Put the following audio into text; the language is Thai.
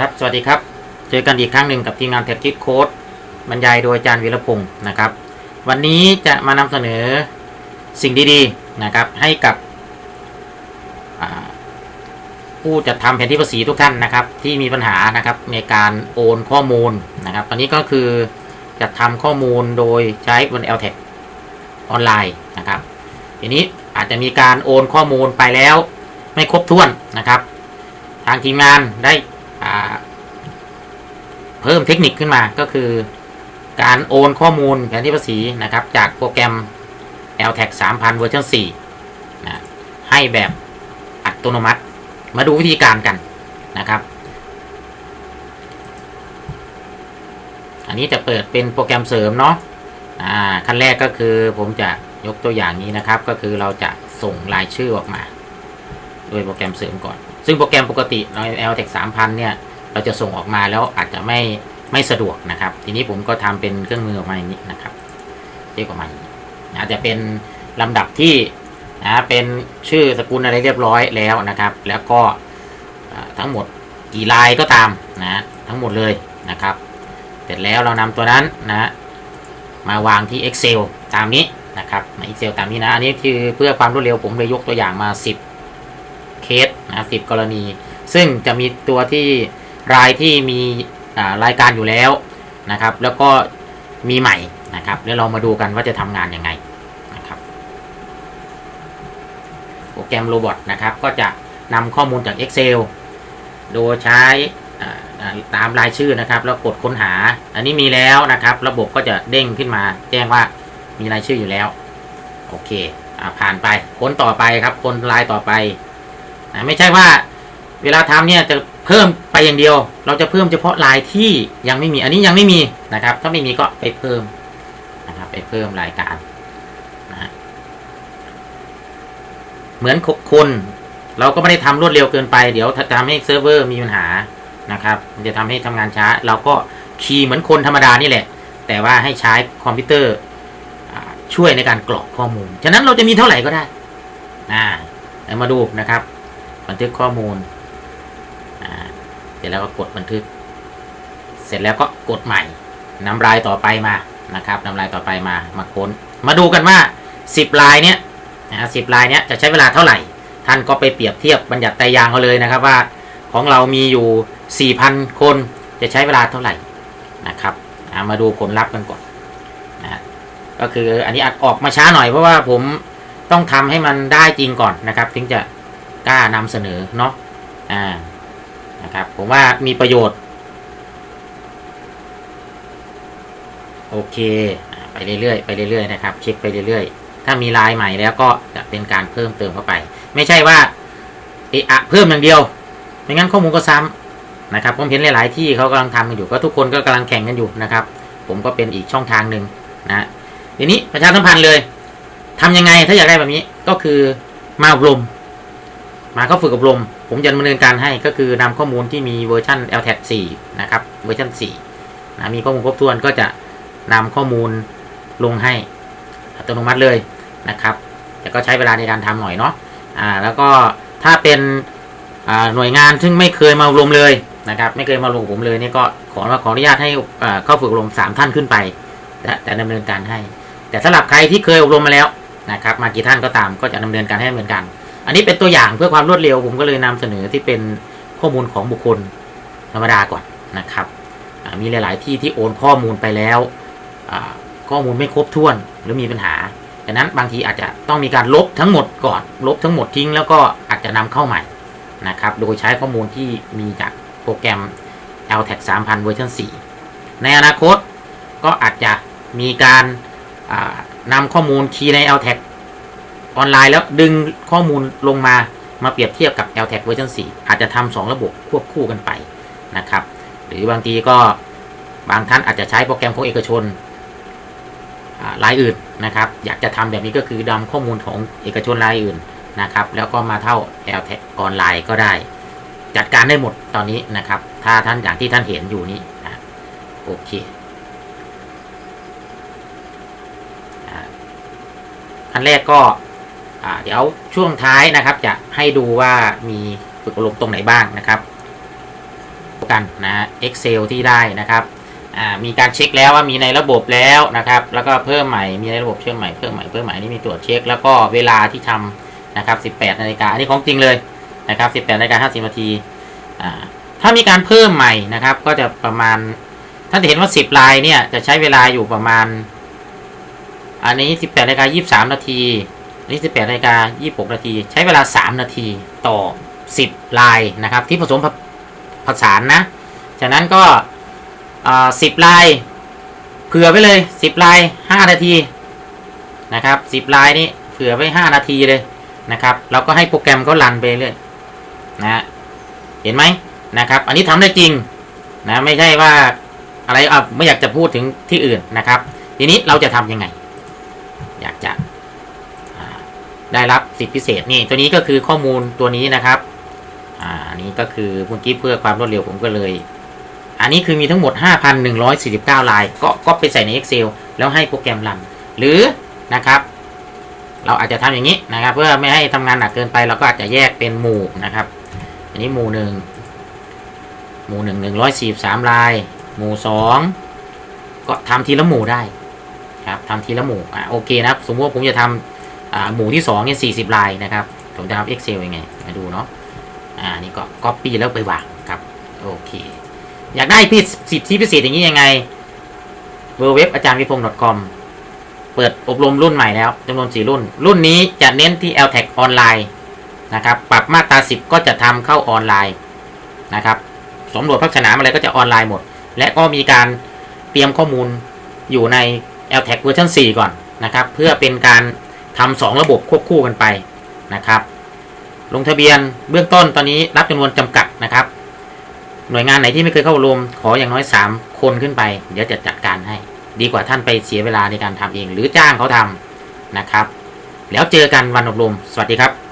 ครับ สวัสดีครับ เจอกันอีกครั้งหนึ่งกับทีมงานเทคคิดโค้ดบรรยายโดยอาจารย์วีรพงศ์นะครับ วันนี้จะมานำเสนอสิ่งดีๆนะครับให้กับผู้จัดทำแผนที่ภาษีทุกท่านนะครับ ที่มีปัญหานะครับในการโอนข้อมูลนะครับ ตอนนี้ก็คือจัดทำข้อมูลโดยใช้บน l t e c ออนไลน์นะครับ ทีนี้อาจจะมีการโอนข้อมูลไปแล้วไม่ครบถ้วนนะครับ ทางทีมงานได้ เพิ่มเทคนิคขึ้นมาก็คือ การโอนข้อมูลแผนที่ภาษีนะครับ จากโปรแกรม LTAC 3000 เวอร์ชัน4นะให้แบบอัตโนมัติ มาดูวิธีการกันนะครับ อันนี้จะเปิดเป็นโปรแกรมเสริมเนาะขั้นแรกก็คือผมจะยกตัวอย่างนี้นะครับ ก็คือเราจะส่งรายชื่อออกมา โดยโปรแกรมเสริมก่อน ซึ่งโปรแกรมปกติใน LTEC 3000 เนี่ย เราจะส่งออกมาแล้วอาจจะไม่ไม่สะดวกนะครับ ทีนี้ผมก็ทำเป็นเครื่องมือออกมาอย่างนี้นะครับเรียกออกมาอย่างนี้อาจจะเป็นลำดับที่นะเป็นชื่อสกุลอะไรเรียบร้อยแล้วนะครับ แล้วก็ทั้งหมดกี่ลายก็ตามนะทั้งหมดเลยนะครับ เสร็จแล้วเรานำตัวนั้นนะมาวางที่ Excel ตามนี้นะครับใน Excel ตามนี้นะ อันนี้คือเพื่อความรวดเร็วผมเลยยกตัวอย่างมา 10 นะสิบกรณี ซึ่งจะมีตัวที่รายที่มีรายการอยู่แล้วนะครับ แล้วก็มีใหม่นะครับแล้วเรามาดูกันว่าจะทำงานยังไงนะครับโปรแกรมโรบอทนะครับก็จะนำข้อมูลจาก Excel โดยใช้ตามรายชื่อนะครับ แล้วกดค้นหา อันนี้มีแล้วนะครับ ระบบก็จะเด้งขึ้นมา แจ้งว่ามีรายชื่ออยู่แล้ว โอเคอผ่านไปค้นต่อไปครับ คนรายต่อไป นะไม่ใช่ว่าเวลาทำเนี่ยจะเพิ่มไปอย่างเดียว เราจะเพิ่มเฉพาะลายที่ยังไม่มี อันนี้ยังไม่มีนะครับ ถ้าไม่มีก็ไปเพิ่มนะครับไปเพิ่มรายการนะเหมือนคนเราก็ไม่ได้ทำรวดเร็วเกินไป เดี๋ยวทำให้เซิร์ฟเวอร์มีปัญหานะครับมันจะทำให้ทำงานช้า เราก็คีย์เหมือนคนธรรมดานี่แหละ แต่ว่าให้ใช้คอมพิวเตอร์ช่วยในการกรอกข้อมูล ฉะนั้นเราจะมีเท่าไหร่ก็ได้อ่าเดี๋ยวมาดูนะครับ บันทึกข้อมูลเสร็จแล้วก็กดบันทึก เสร็จแล้วก็กดใหม่นำรายต่อไปมานะครับนำรายต่อไปมามาค้น มาดูกันว่า 10 ลายเนี้ยนะสิบลายเนี้ยจะใช้เวลาเท่าไหร่ ท่านก็ไปเปรียบเทียบบัญญัติไตรยางเขาเลยนะครับว่าของเรามีอยู่ 4,000 คนจะใช้เวลาเท่าไหร่นะครับามาดูผลลัพธ์กันก่อนนะก็คืออันนี้อออกมาช้าหน่อยเพราะว่าผมต้องทำให้มันได้จริงก่อนนะครับ ถึงจะ กล้านำเสนอเนาะอ่านะครับผมว่ามีประโยชน์ โอเค ไปเรื่อยๆไปเรื่อยๆนะครับ เช็คไปเรื่อยๆ ถ้ามีลายใหม่แล้วก็จะเป็นการเพิ่มเติมเข้าไป ไม่ใช่ว่าเอะอะเพิ่มอย่างเดียว ไม่งั้นข้อมูลก็ซ้ำนะครับผมเห็นหลาย ๆ ที่เขากำลังทำกันอยู่ก็ทุกคนก็กำลังแข่งกันอยู่นะครับ ผมก็เป็นอีกช่องทางหนึ่งนะทีนี้ประชาสัมพันธ์เลยทำยังไงถ้าอยากได้แบบนี้ก็คือมาอบรม มาเข้าฝึกอบรม ผมจะดำเนินการให้ก็คือนำข้อมูลที่มีเวอร์ชัน l t a 4นะครับเวอร์ชัน4นะมีข้อมูลครบถ้วนก็จะนำข้อมูลลงให้อัตโนมัติเลยนะครับแต่ก็ใช้เวลาในการทำหน่อยเนาะอ่าแล้วก็ถ้าเป็นหน่วยงานซึ่งไม่เคยมาอบรมเลยนะครับ ไม่เคยมาอบรมผมเลยนี่ก็ขอขออนุญาตให้เข้าฝึกอบรมสามท่านขึ้นไปจะจะดำเนินการให้ แต่สำหรับใครที่เคยอบรมมาแล้วนะครับ มากี่ท่านก็ตามก็จะดำเนินการให้เหมือนกัน อันนี้เป็นตัวอย่างเพื่อความรวดเร็วผมก็เลยนำเสนอที่เป็นข้อมูลของบุคคลธรรมดาก่อนนะครับมีหลาย ๆ ที่ที่โอนข้อมูลไปแล้วข้อมูลไม่ครบถ้วนหรือมีปัญหาดังนั้นบางทีอาจจะต้องมีการลบทั้งหมดก่อน ลบทั้งหมดทิ้งแล้วก็อาจจะนำเข้าใหม่นะครับ โดยใช้ข้อมูลที่มีจากโปรแกรม LTAC 3000เวอร์ชัน4ในอนาคตก็อาจจะมีการอ่านำข้อมูลคีย์ใน LTAC ออนไลน์แล้วดึงข้อมูลลงมามาเปรียบเทียบกับ LTAC เวอร์ชัน4อาจจะทำสองระบบควบคู่กันไปนะครับ หรือบางทีก็บางท่านอาจจะใช้โปรแกรมของเอกชนรายอื่นนะครับ อยากจะทำแบบนี้ก็คือนำข้อมูลของเอกชนรายอื่นนะครับ แล้วก็มาเท่า LTAC ออนไลน์ก็ได้ จัดการได้หมดตอนนี้นะครับ ถ้าท่านอย่างที่ท่านเห็นอยู่นี้นะโอเคอันแรกก็ เดี๋ยวช่วงท้ายนะครับจะให้ดูว่ามีฝึกอบรมตรงไหนบ้างนะครับกันนะ Excel ที่ได้นะครับมีการเช็คแล้วว่ามีในระบบแล้วนะครับ แล้วก็เพิ่มใหม่มีในระบบเชื่อมใหม่เพิ่มใหม่เพิ่มใหม่นี่มีตรวจเช็ค แล้วก็เวลาที่ทำนะครับ 18นาฬิกาอันนี้ของจริงเลยนะครับ 18นาฬิกา50นาทีถ้ามีการเพิ่มใหม่นะครับ ก็จะประมาณท่านจะเห็นว่า 10 ลายเนี่ยจะใช้เวลาอยู่ประมาณ อันนี้ 18นาฬิกา23นาที อันนี้ 18นาฬิกา26 นาที ใช้เวลา 3 นาทีต่อ 10 ลายนะครับ ที่ผสมผสานนะ จากนั้นก็สิบลาย เผื่อไว้เลยสิบลายห้านาที นะครับสิบลายนี้เผื่อไว้ห้านาทีเลยนะครับเราก็ให้โปรแกรมเขารันไปเรื่อยนะเห็นไหมนะครับ อันนี้ทำได้จริงนะไม่ใช่ว่าอะไรอะไม่อยากจะพูดถึงที่อื่นนะครับ ทีนี้เราจะทำยังไง อยากจะ ได้รับสิทธิพิเศษนี่ตัวนี้ก็คือข้อมูลตัวนี้นะครับ อ่าอันนี้ก็คือเมื่อกี้เพื่อความรวดเร็วผมก็เลย อันนี้คือมีทั้งหมด 5,149 ลาย ก็ก็ไปใส่ใน Excel แล้วให้โปรแกรมรันหรือนะครับ เราอาจจะทำอย่างนี้นะครับ เพื่อไม่ให้ทำงานหนักเกินไปเราก็อาจจะแยกเป็นหมู่นะครับ อันนี้หมู่หนึ่งหมู่หนึ่งหนึ่งร้อยสี่สามลาย หมู่สองก็ทำทีละหมู่ได้ครับทำทีละหมู่อ่าโอเคนะครับ สมมติว่าผมจะทำ อ่าหมู่ที่สองเนี่ยสี่สิบลายนะครับ ผมจะทำ Excel ยังไง มาดูเนาะอ่านี่ก็ copy แล้วไปวางครับ โอเค อยากได้พิสิทธิพิเศษอย่างนี้ยังไงเว็บอาจารย์วิพงศ์ .com เปิดอบรมรุ่นใหม่แล้วจำนวนสี่รุ่น รุ่นนี้จะเน้นที่ l t a g ออนไลน์นะครับปรับมาตรา 10 ก็จะทำเข้าออนไลน์นะครับสำรวจพักสนามอะไรก็จะออนไลน์หมด และก็มีการเตรียมข้อมูลอยู่ใน l t a g เวอร์ชัน4 ก่อนนะครับ เพื่อเป็นการ ทำสองระบบควบคู่กันไปนะครับ ลงทะเบียนเบื้องต้นตอนนี้รับจำนวนจำกัดนะครับ หน่วยงานไหนที่ไม่เคยเข้ารวมขออย่างน้อย 3 คนขึ้นไป เดี๋ยวจะจัดการให้ ดีกว่าท่านไปเสียเวลาในการทำเอง หรือจ้างเขาทำนะครับ แล้วเจอกันวันอบรม สวัสดีครับ